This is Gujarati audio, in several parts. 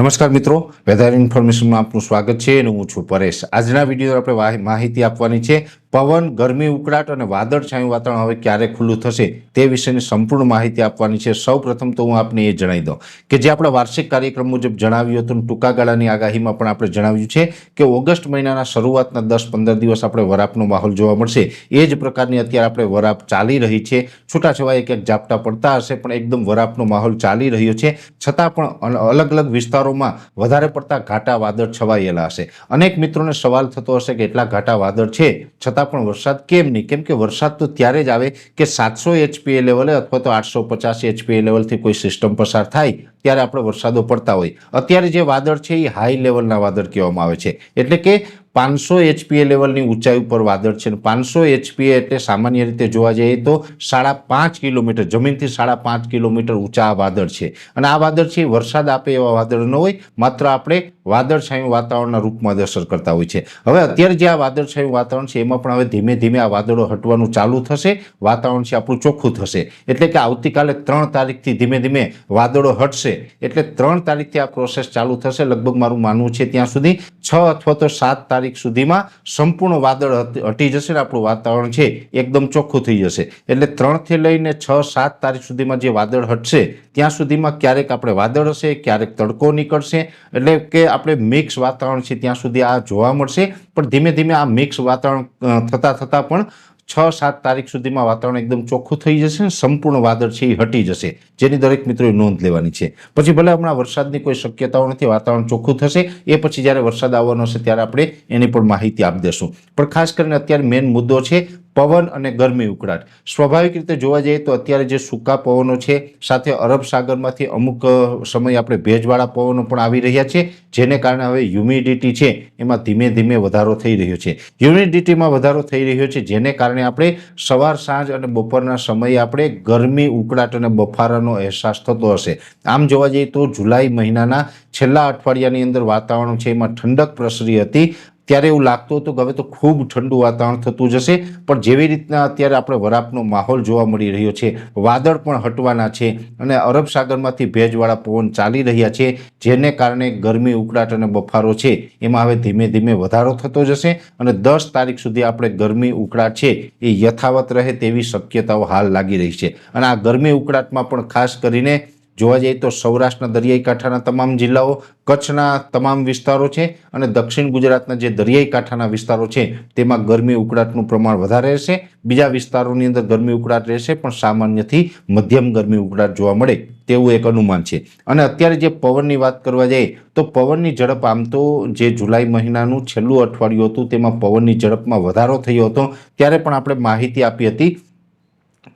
નમસ્કાર મિત્રો. વેધર ઇન્ફોર્મેશનમાં આપનું સ્વાગત છે અને હું છું પરેશ. આજના વીડિયો આપણે માહિતી આપવાની છે. પવન, ગરમી, ઉકળાટ અને વાદળછાયું વાતાવરણ હવે ક્યારે ખુલ્લું થશે તે વિશેની સંપૂર્ણ માહિતી આપવાની છે. સૌ પ્રથમ તો હું આપને એ જણાવી દઉં કે જે આપણા વાર્ષિક કાર્યક્રમ મુજબ જણાવ્યું હતું ટૂંકા ગાળાની આગાહીમાં પણ આપણે જણાવ્યું છે કે ઓગસ્ટ મહિનાના શરૂઆતના દસ પંદર દિવસ આપણે વરાપનો માહોલ જોવા મળશે. એ જ પ્રકારની અત્યારે આપણે વરાપ ચાલી રહી છે. છૂટાછવાયા એક ઝાપટા પડતા હશે પણ એકદમ વરાપનો માહોલ ચાલી રહ્યો છે. છતાં પણ અલ- અલગ અલગ વિસ્તારોમાં વધારે પડતા ઘાટા વાદળ છવાયેલા હશે. અનેક મિત્રોને સવાલ થતો હશે કે એટલા ઘાટા વાદળ છે? છતાં પણ વરસાદ કેમ નહીં? કેમ કે વરસાદ તો ત્યારે જ આવે કે સાતસો એચપીએ લેવલે અથવા તો આઠસો પચાસ એચપીએ લેવલથી કોઈ સિસ્ટમ પસાર થાય ત્યારે આપણે વરસાદો પડતા હોય. અત્યારે જે વાદળ છે એ હાઈ લેવલના વાદળ કહેવામાં આવે છે. એટલે કે પાંચસો એચપીએ લેવલની ઊંચાઈ ઉપર વાદળ છે. પાંચસો એચપીએ એટલે સામાન્ય રીતે જોવા જઈએ તો સાડા પાંચ કિલોમીટર, જમીનથી સાડા પાંચ કિલોમીટર ઊંચા આ વાદળ છે. અને આ વાદળ છે વરસાદ આપે એવા વાદળ ન હોય, માત્ર આપણે વાદળછાયું વાતાવરણના રૂપમાં જ અસર કરતા હોય છે. હવે અત્યારે જે આ વાદળછાયું વાતાવરણ છે, એમાં પણ હવે ધીમે ધીમે આ વાદળો હટવાનું ચાલુ થશે. વાતાવરણ છે આપણું ચોખ્ખું થશે. એટલે કે આવતીકાલે ત્રણ તારીખથી ધીમે ધીમે વાદળો હટશે. એટલે ત્રણ તારીખથી આ પ્રોસેસ ચાલુ થશે. લગભગ મારું માનવું છે ત્યાં સુધી છ અથવા તો સાત તારીખ સુધીમાં સંપૂર્ણ વાદળ હટી જશે ને આપણું વાતાવરણ છે એકદમ ચોખ્ખું થઈ જશે. એટલે ત્રણથી લઈને છ, સાત તારીખ સુધીમાં જે વાદળ હટશે, ત્યાં સુધીમાં ક્યારેક આપણે વાદળ હશે, ક્યારેક તડકો નીકળશે. એટલે કે આપણે મિક્સ વાતાવરણ છે ત્યાં સુધી આ જોવા મળશે. પણ ધીમે ધીમે આ મિક્સ વાતાવરણ થતાં થતાં પણ છ સાત તારીખ સુધીમાં વાતાવરણ એકદમ ચોખ્ખું થઈ જશે ને સંપૂર્ણ વાદળ છે એ હટી જશે. જેની દરેક મિત્રોએ નોંધ લેવાની છે. પછી ભલે હમણાં વરસાદની કોઈ શક્યતાઓ નથી, વાતાવરણ ચોખ્ખું થશે, એ પછી જ્યારે વરસાદ આવવાનો હશે ત્યારે આપણે એની પણ માહિતી આપી દેશું. પણ ખાસ કરીને અત્યારે મેઇન મુદ્દો છે પવન અને ગરમી ઉકળાટ. સ્વાભાવિક રીતે જોવા જઈએ તો અત્યારે જે સૂકા પવનો છે, સાથે અરબ સાગરમાંથી અમુક સમય આપણે ભેજવાળા પવનો પણ આવી રહ્યા છે, જેને કારણે હવે હ્યુમિડિટી છે, એમાં ધીમે ધીમે વધારો થઈ રહ્યો છે. હ્યુમિડિટીમાં વધારો થઈ રહ્યો છે, જેને કારણે આપણે સવાર, સાંજ અને બપોરના સમયે આપણે ગરમી, ઉકળાટ અને બફારાનો અહેસાસ થતો હશે. આમ જોવા જઈએ તો જુલાઈ મહિનાના છેલ્લા અઠવાડિયાની અંદર વાતાવરણ છે, એમાં ઠંડક પ્રસરી હતી. ત્યારે એવું લાગતું હતું કે હવે તો ખૂબ ઠંડુ વાતાવરણ થતું જશે, પણ જેવી રીતના અત્યારે આપણે વરાપનો માહોલ જોવા મળી રહ્યો છે, વાદળ પણ હટવાના છે અને અરબ સાગરમાંથી ભેજવાળા પવન ચાલી રહ્યા છે, જેને કારણે ગરમી, ઉકળાટ અને બફારો છે, એમાં હવે ધીમે ધીમે વધારો થતો જશે અને દસ તારીખ સુધી આપણે ગરમી, ઉકળાટ છે, એ યથાવત રહે તેવી શક્યતાઓ હાલ લાગી રહી છે. અને આ ગરમી, ઉકળાટમાં પણ ખાસ કરીને જોવા જઈએ તો સૌરાષ્ટ્રના દરિયાઈ કાંઠાના તમામ જિલ્લાઓ, કચ્છના તમામ વિસ્તારો છે અને દક્ષિણ ગુજરાતના જે દરિયાઈ કાંઠાના વિસ્તારો છે, તેમાં ગરમી ઉકળાટનું પ્રમાણ વધારે રહેશે. બીજા વિસ્તારોની અંદર ગરમી ઉકળાટ રહેશે, પણ સામાન્યથી મધ્યમ ગરમી ઉકળાટ જોવા મળે તેવું એક અનુમાન છે. અને અત્યારે જે પવનની વાત કરવા જઈએ, તો પવનની ઝડપ આમ તો જે જુલાઈ મહિનાનું છેલ્લું અઠવાડિયું હતું, તેમાં પવનની ઝડપમાં વધારો થયો હતો. ત્યારે પણ આપણે માહિતી આપી હતી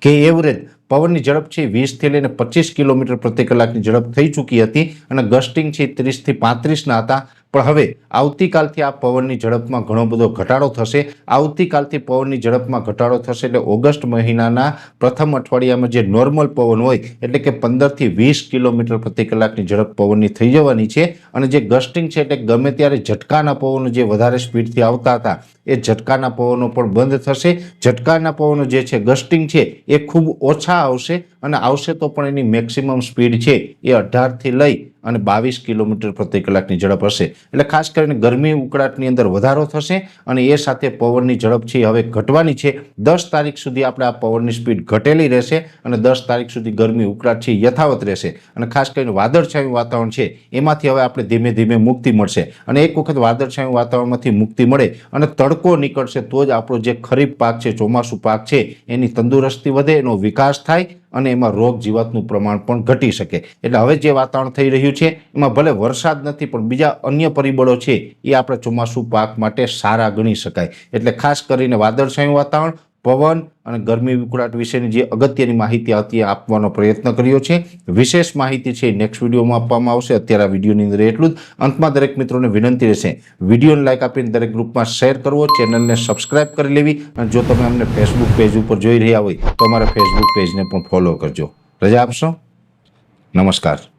કે એવરેજ પવનની ઝડપ છે વીસથી લઈને પચીસ કિલોમીટર પ્રતિ કલાકની ઝડપ થઈ ચૂકી હતી અને ગસ્ટિંગ છે ત્રીસથી પાંત્રીસના હતા. પણ હવે આવતીકાલથી આ પવનની ઝડપમાં ઘણો બધો ઘટાડો થશે. આવતીકાલથી પવનની ઝડપમાં ઘટાડો થશે એટલે ઓગસ્ટ મહિનાના પ્રથમ અઠવાડિયામાં જે નોર્મલ પવન હોય, એટલે કે પંદરથી વીસ કિલોમીટર પ્રતિ કલાકની ઝડપ પવનની થઈ જવાની છે અને જે ગસ્ટિંગ છે એટલે ગમે ત્યારે ઝટકાના પવનો જે વધારે સ્પીડથી આવતા હતા, એ ઝટકાના પવનો પણ બંધ થશે. ઝટકાના પવનો જે છે, ગસ્ટિંગ છે, એ ખૂબ ઓછા આવશે અને આવશે તો પણ એની મેક્સિમમ સ્પીડ છે એ અઢારથી લઈ અને બાવીસ કિલોમીટર પ્રતિ કલાકની ઝડપ હશે. એટલે ખાસ કરીને ગરમી ઉકળાટની અંદર વધારો થશે અને એ સાથે પવનની ઝડપ છે હવે ઘટવાની છે. દસ તારીખ સુધી આપણે આ પવનની સ્પીડ ઘટેલી રહેશે અને દસ તારીખ સુધી ગરમી ઉકળાટ છે યથાવત રહેશે. અને ખાસ કરીને વાદળછાયું વાતાવરણ છે એમાંથી હવે આપણે ધીમે ધીમે મુક્તિ મળશે. અને એક વખત વાદળછાયું વાતાવરણમાંથી મુક્તિ મળે અને તડકો નીકળશે તો જ આપણો જે ખરીફ પાક છે, ચોમાસું પાક છે, એની તંદુરસ્તી વધે, એનો વિકાસ થાય અને એમાં રોગ જીવાતનું પ્રમાણ પણ ઘટી શકે. એટલે હવે જે વાતાવરણ થઈ રહ્યું છે, એમાં ભલે વરસાદ નથી, પણ બીજા અન્ય પરિબળો છે, એ આપણે ચોમાસું પાક માટે સારા ગણી શકાય. એટલે ખાસ કરીને વાદળછાયું વાતાવરણ પવન અને ગરમી ઉકળાટ વિશેની જે અગત્યની માહિતી હતી આપવાનો પ્રયત્ન કર્યો છે. વિશેષ માહિતી છે નેક્સ્ટ વિડીયોમાં આપવામાં આવશે. અત્યારે આ વિડીયોની અંદર એટલું જ. અંતમાં દરેક મિત્રોને વિનંતી રહેશે. વિડીયોને લાઇક આપીને દરેક ગ્રુપમાં શેર કરવો. ચેનલને સબસ્ક્રાઇબ કરી લેવી. અને જો તમે અમને ફેસબુક પેજ ઉપર જોઈ રહ્યા હોય તો અમારા ફેસબુક પેજને પણ ફોલો કરજો. રજા આપશો? નમસ્કાર.